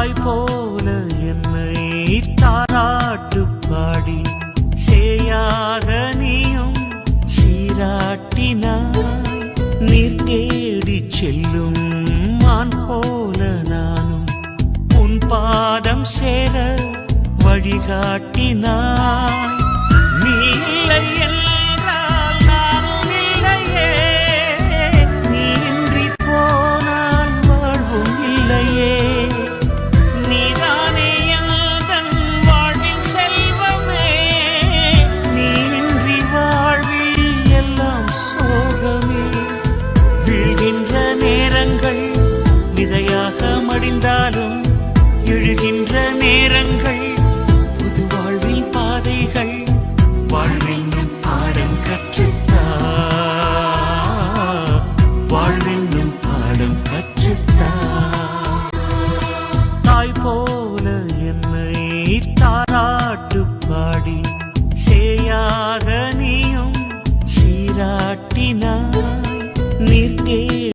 தாய் போல என்னை தாராட்டு பாடி சேயாக நீயும் சீராட்டினாய். நீர் தேடி செல்லும் மான் போல நானும் உன் பாதம் சேர வழிகாட்டினாய். மறைந்தாலும் எழுகின்ற நேரங்கள் புது வாழ்வின் பாதைகள் வாழ்வென்னும் பாடம் கற்றுத்தா. வாழ்வென்னும் பாடம் கற்றுத்தா. தாய் போல என்னை தாராட்டு பாடி சேயாக நீயும் சீராட்டினாய். நீர்த்தே